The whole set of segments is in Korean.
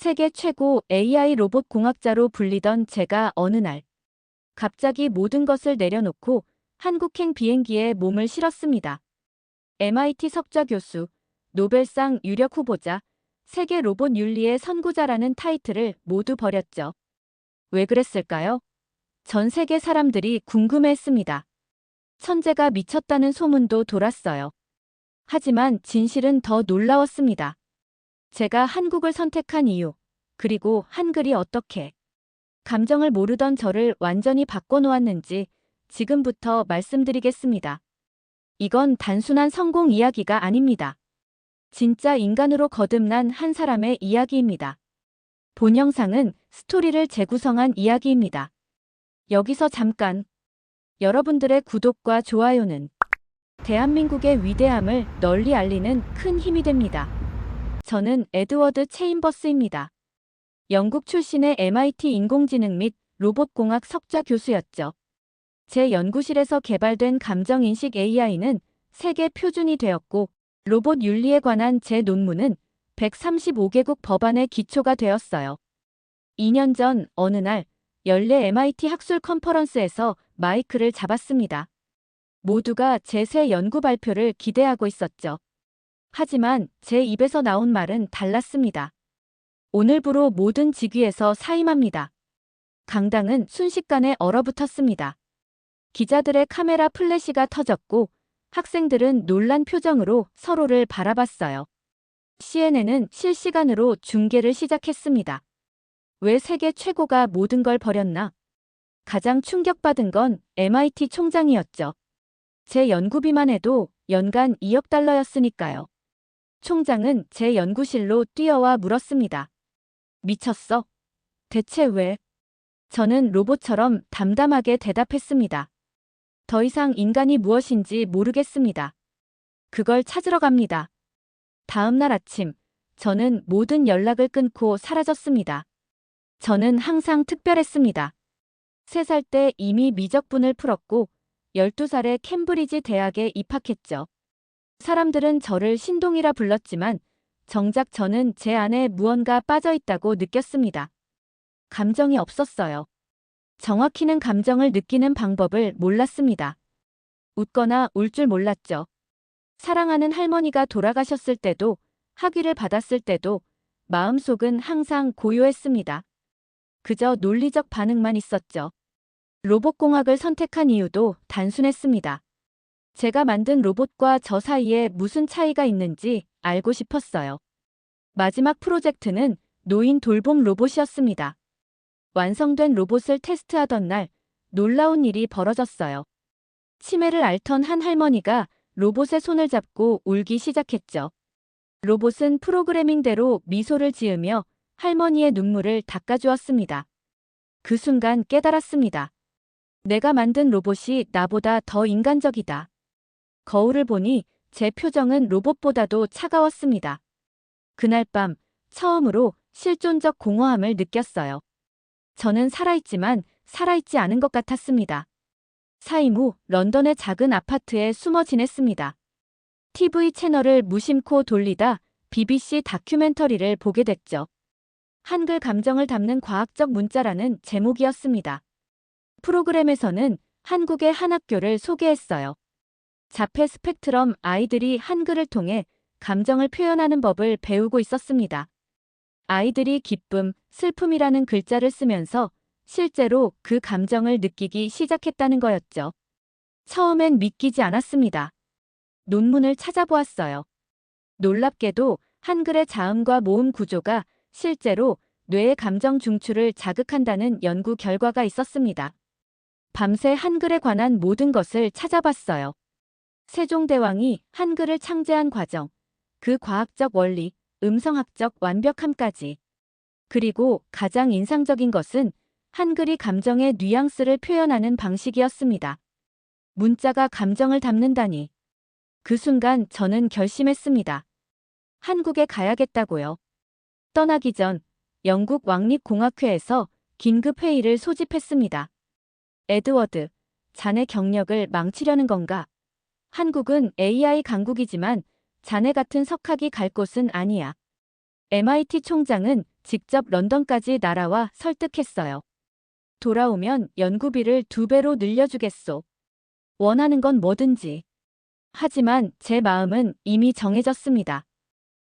세계 최고 AI 로봇 공학자로 불리던 제가 어느 날 갑자기 모든 것을 내려놓고 한국행 비행기에 몸을 실었습니다. MIT 석좌 교수, 노벨상 유력 후보자, 세계 로봇 윤리의 선구자라는 타이틀을 모두 버렸죠. 왜 그랬을까요? 전 세계 사람들이 궁금해했습니다. 천재가 미쳤다는 소문도 돌았어요. 하지만 진실은 더 놀라웠습니다. 제가 한국을 선택한 이유, 그리고 한글이 어떻게 감정을 모르던 저를 완전히 바꿔놓았는지 지금부터 말씀드리겠습니다. 이건 단순한 성공 이야기가 아닙니다. 진짜 인간으로 거듭난 한 사람의 이야기입니다. 본 영상은 스토리를 재구성한 이야기입니다. 여기서 잠깐 여러분들의 구독과 좋아요는 대한민국의 위대함을 널리 알리는 큰 힘이 됩니다. 저는 에드워드 체인버스입니다. 영국 출신의 MIT 인공지능 및 로봇공학 석좌 교수였죠. 제 연구실에서 개발된 감정인식 AI는 세계 표준이 되었고 로봇 윤리에 관한 제 논문은 135개국 법안의 기초가 되었어요. 2년 전 어느 날 연례 MIT 학술 컨퍼런스에서 마이크를 잡았습니다. 모두가 제 새 연구 발표를 기대하고 있었죠. 하지만 제 입에서 나온 말은 달랐습니다. 오늘부로 모든 직위에서 사임합니다. 강당은 순식간에 얼어붙었습니다. 기자들의 카메라 플래시가 터졌고 학생들은 놀란 표정으로 서로를 바라봤어요. CNN은 실시간으로 중계를 시작했습니다. 왜 세계 최고가 모든 걸 버렸나? 가장 충격받은 건 MIT 총장이었죠. 제 연구비만 해도 연간 2억 달러였으니까요. 총장은 제 연구실로 뛰어와 물었습니다. 미쳤어? 대체 왜? 저는 로봇처럼 담담하게 대답했습니다. 더 이상 인간이 무엇인지 모르겠습니다. 그걸 찾으러 갑니다. 다음 날 아침, 저는 모든 연락을 끊고 사라졌습니다. 저는 항상 특별했습니다. 3살 때 이미 미적분을 풀었고 12살에 캠브리지 대학에 입학했죠. 사람들은 저를 신동이라 불렀지만 정작 저는 제 안에 무언가 빠져 있다고 느꼈습니다. 감정이 없었어요. 정확히는 감정을 느끼는 방법을 몰랐습니다. 웃거나 울 줄 몰랐죠. 사랑하는 할머니가 돌아가셨을 때도 학위를 받았을 때도 마음속은 항상 고요했습니다. 그저 논리적 반응만 있었죠. 로봇공학을 선택한 이유도 단순했습니다. 제가 만든 로봇과 저 사이에 무슨 차이가 있는지 알고 싶었어요. 마지막 프로젝트는 노인 돌봄 로봇이었습니다. 완성된 로봇을 테스트하던 날 놀라운 일이 벌어졌어요. 치매를 앓던 한 할머니가 로봇의 손을 잡고 울기 시작했죠. 로봇은 프로그래밍대로 미소를 지으며 할머니의 눈물을 닦아주었습니다. 그 순간 깨달았습니다. 내가 만든 로봇이 나보다 더 인간적이다. 거울을 보니 제 표정은 로봇보다도 차가웠습니다. 그날 밤 처음으로 실존적 공허함을 느꼈어요. 저는 살아있지만 살아있지 않은 것 같았습니다. 사임 후 런던의 작은 아파트에 숨어 지냈습니다. TV 채널을 무심코 돌리다 BBC 다큐멘터리를 보게 됐죠. 한글 감정을 담는 과학적 문자라는 제목이었습니다. 프로그램에서는 한국의 한 학교를 소개했어요. 자폐 스펙트럼 아이들이 한글을 통해 감정을 표현하는 법을 배우고 있었습니다. 아이들이 기쁨, 슬픔이라는 글자를 쓰면서 실제로 그 감정을 느끼기 시작했다는 거였죠. 처음엔 믿기지 않았습니다. 논문을 찾아보았어요. 놀랍게도 한글의 자음과 모음 구조가 실제로 뇌의 감정 중추를 자극한다는 연구 결과가 있었습니다. 밤새 한글에 관한 모든 것을 찾아봤어요. 세종대왕이 한글을 창제한 과정, 그 과학적 원리, 음성학적 완벽함까지. 그리고 가장 인상적인 것은 한글이 감정의 뉘앙스를 표현하는 방식이었습니다. 문자가 감정을 담는다니. 그 순간 저는 결심했습니다. 한국에 가야겠다고요. 떠나기 전 영국 왕립공학회에서 긴급 회의를 소집했습니다. 에드워드, 자네 경력을 망치려는 건가? 한국은 AI 강국이지만 자네 같은 석학이 갈 곳은 아니야. MIT 총장은 직접 런던까지 날아와 설득했어요. 돌아오면 연구비를 두 배로 늘려주겠소. 원하는 건 뭐든지. 하지만 제 마음은 이미 정해졌습니다.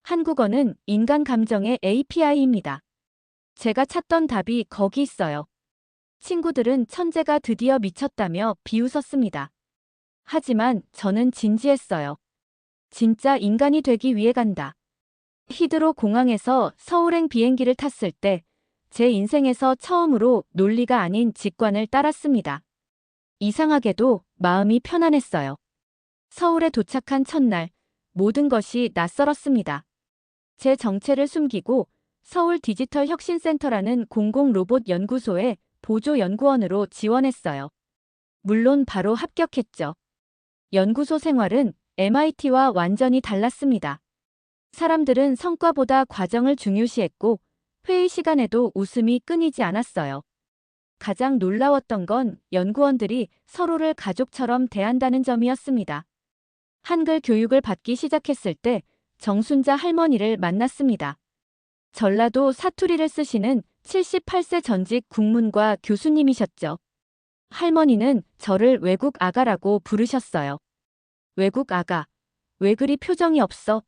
한국어는 인간 감정의 API입니다. 제가 찾던 답이 거기 있어요. 친구들은 천재가 드디어 미쳤다며 비웃었습니다. 하지만 저는 진지했어요. 진짜 인간이 되기 위해 간다. 히드로 공항에서 서울행 비행기를 탔을 때 제 인생에서 처음으로 논리가 아닌 직관을 따랐습니다. 이상하게도 마음이 편안했어요. 서울에 도착한 첫날 모든 것이 낯설었습니다. 제 정체를 숨기고 서울 디지털 혁신센터라는 공공 로봇 연구소에 보조 연구원으로 지원했어요. 물론 바로 합격했죠. 연구소 생활은 MIT와 완전히 달랐습니다. 사람들은 성과보다 과정을 중요시했고 회의 시간에도 웃음이 끊이지 않았어요. 가장 놀라웠던 건 연구원들이 서로를 가족처럼 대한다는 점이었습니다. 한글 교육을 받기 시작했을 때 정순자 할머니를 만났습니다. 전라도 사투리를 쓰시는 78세 전직 국문과 교수님이셨죠. 할머니는 저를 외국 아가라고 부르셨어요. 외국 아가. 왜 그리 표정이 없어?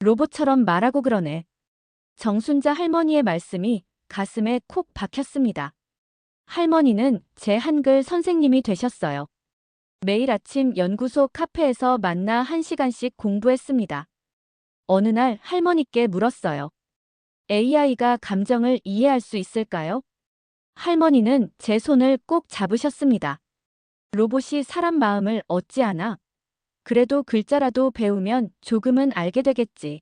로봇처럼 말하고 그러네. 정순자 할머니의 말씀이 가슴에 콕 박혔습니다. 할머니는 제 한글 선생님이 되셨어요. 매일 아침 연구소 카페에서 만나 한 시간씩 공부했습니다. 어느 날 할머니께 물었어요. AI가 감정을 이해할 수 있을까요? 할머니는 제 손을 꼭 잡으셨습니다. 로봇이 사람 마음을 얻지 않아. 그래도 글자라도 배우면 조금은 알게 되겠지.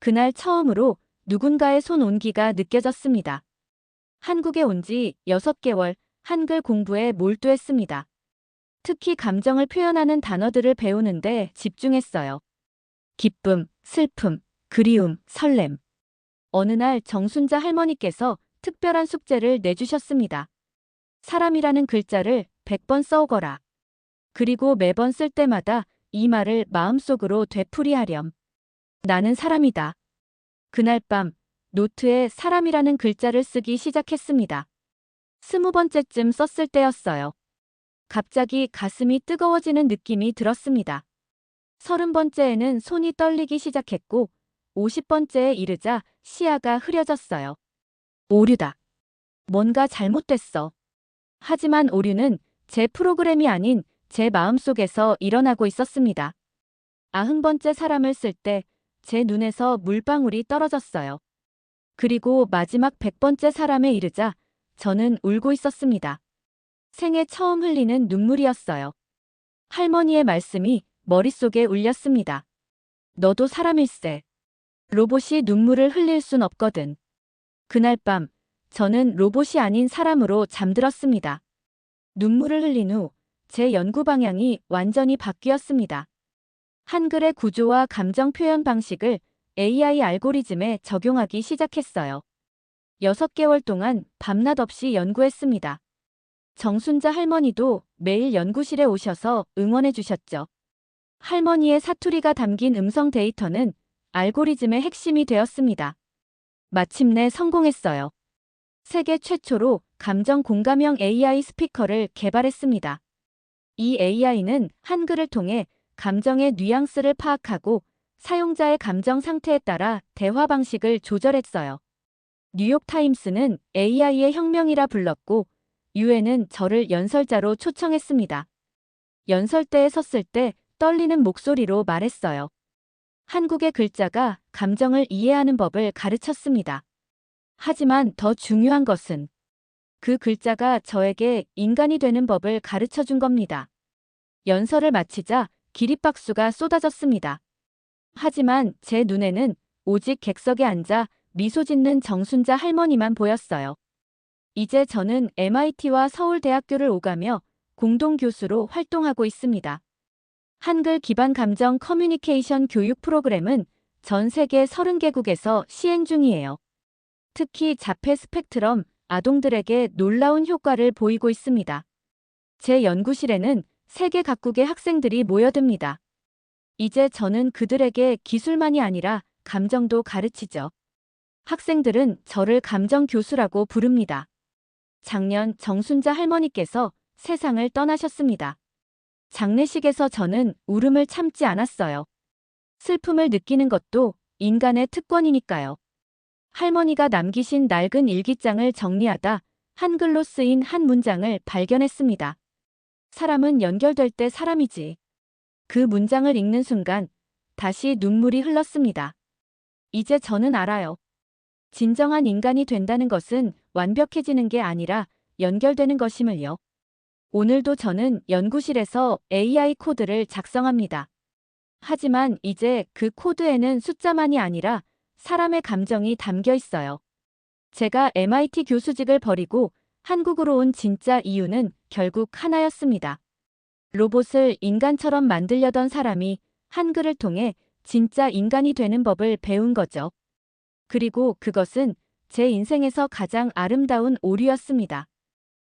그날 처음으로 누군가의 손 온기가 느껴졌습니다. 한국에 온 지 6개월 한글 공부에 몰두했습니다. 특히 감정을 표현하는 단어들을 배우는데 집중했어요. 기쁨, 슬픔, 그리움, 설렘. 어느 날 정순자 할머니께서 특별한 숙제를 내주셨습니다. 사람이라는 글자를 100번 써오거라. 그리고 매번 쓸 때마다 이 말을 마음속으로 되풀이하렴. 나는 사람이다. 그날 밤 노트에 사람이라는 글자를 쓰기 시작했습니다. 스무 번째쯤 썼을 때였어요. 갑자기 가슴이 뜨거워지는 느낌이 들었습니다. 서른 번째에는 손이 떨리기 시작했고, 오십 번째에 이르자 시야가 흐려졌어요. 오류다. 뭔가 잘못됐어. 하지만 오류는 제 프로그램이 아닌 제 마음속에서 일어나고 있었습니다. 아흔 번째 사람을 쓸 때 제 눈에서 물방울이 떨어졌어요. 그리고 마지막 백 번째 사람에 이르자 저는 울고 있었습니다. 생애 처음 흘리는 눈물이었어요. 할머니의 말씀이 머릿속에 울렸습니다. 너도 사람일세. 로봇이 눈물을 흘릴 순 없거든. 그날 밤, 저는 로봇이 아닌 사람으로 잠들었습니다. 눈물을 흘린 후, 제 연구 방향이 완전히 바뀌었습니다. 한글의 구조와 감정 표현 방식을 AI 알고리즘에 적용하기 시작했어요. 6개월 동안 밤낮 없이 연구했습니다. 정순자 할머니도 매일 연구실에 오셔서 응원해 주셨죠. 할머니의 사투리가 담긴 음성 데이터는 알고리즘의 핵심이 되었습니다. 마침내 성공했어요. 세계 최초로 감정 공감형 AI 스피커를 개발했습니다. 이 AI는 한글을 통해 감정의 뉘앙스를 파악하고 사용자의 감정 상태에 따라 대화 방식을 조절했어요. 뉴욕타임스는 AI의 혁명이라 불렀고, 유엔은 저를 연설자로 초청했습니다. 연설대에 섰을 때 떨리는 목소리로 말했어요. 한국의 글자가 감정을 이해하는 법을 가르쳤습니다. 하지만 더 중요한 것은 그 글자가 저에게 인간이 되는 법을 가르쳐 준 겁니다. 연설을 마치자 기립박수가 쏟아졌습니다. 하지만 제 눈에는 오직 객석에 앉아 미소 짓는 정순자 할머니만 보였어요. 이제 저는 MIT와 서울대학교를 오가며 공동교수로 활동하고 있습니다. 한글 기반 감정 커뮤니케이션 교육 프로그램은 전 세계 30개국에서 시행 중이에요. 특히 자폐 스펙트럼 아동들에게 놀라운 효과를 보이고 있습니다. 제 연구실에는 세계 각국의 학생들이 모여듭니다. 이제 저는 그들에게 기술만이 아니라 감정도 가르치죠. 학생들은 저를 감정 교수라고 부릅니다. 작년 정순자 할머니께서 세상을 떠나셨습니다. 장례식에서 저는 울음을 참지 않았어요. 슬픔을 느끼는 것도 인간의 특권이니까요. 할머니가 남기신 낡은 일기장을 정리하다 한글로 쓰인 한 문장을 발견했습니다. 사람은 연결될 때 사람이지. 그 문장을 읽는 순간 다시 눈물이 흘렀습니다. 이제 저는 알아요. 진정한 인간이 된다는 것은 완벽해지는 게 아니라 연결되는 것임을요. 오늘도 저는 연구실에서 AI 코드를 작성합니다. 하지만 이제 그 코드에는 숫자만이 아니라 사람의 감정이 담겨 있어요. 제가 MIT 교수직을 버리고 한국으로 온 진짜 이유는 결국 하나였습니다. 로봇을 인간처럼 만들려던 사람이 한글을 통해 진짜 인간이 되는 법을 배운 거죠. 그리고 그것은 제 인생에서 가장 아름다운 오류였습니다.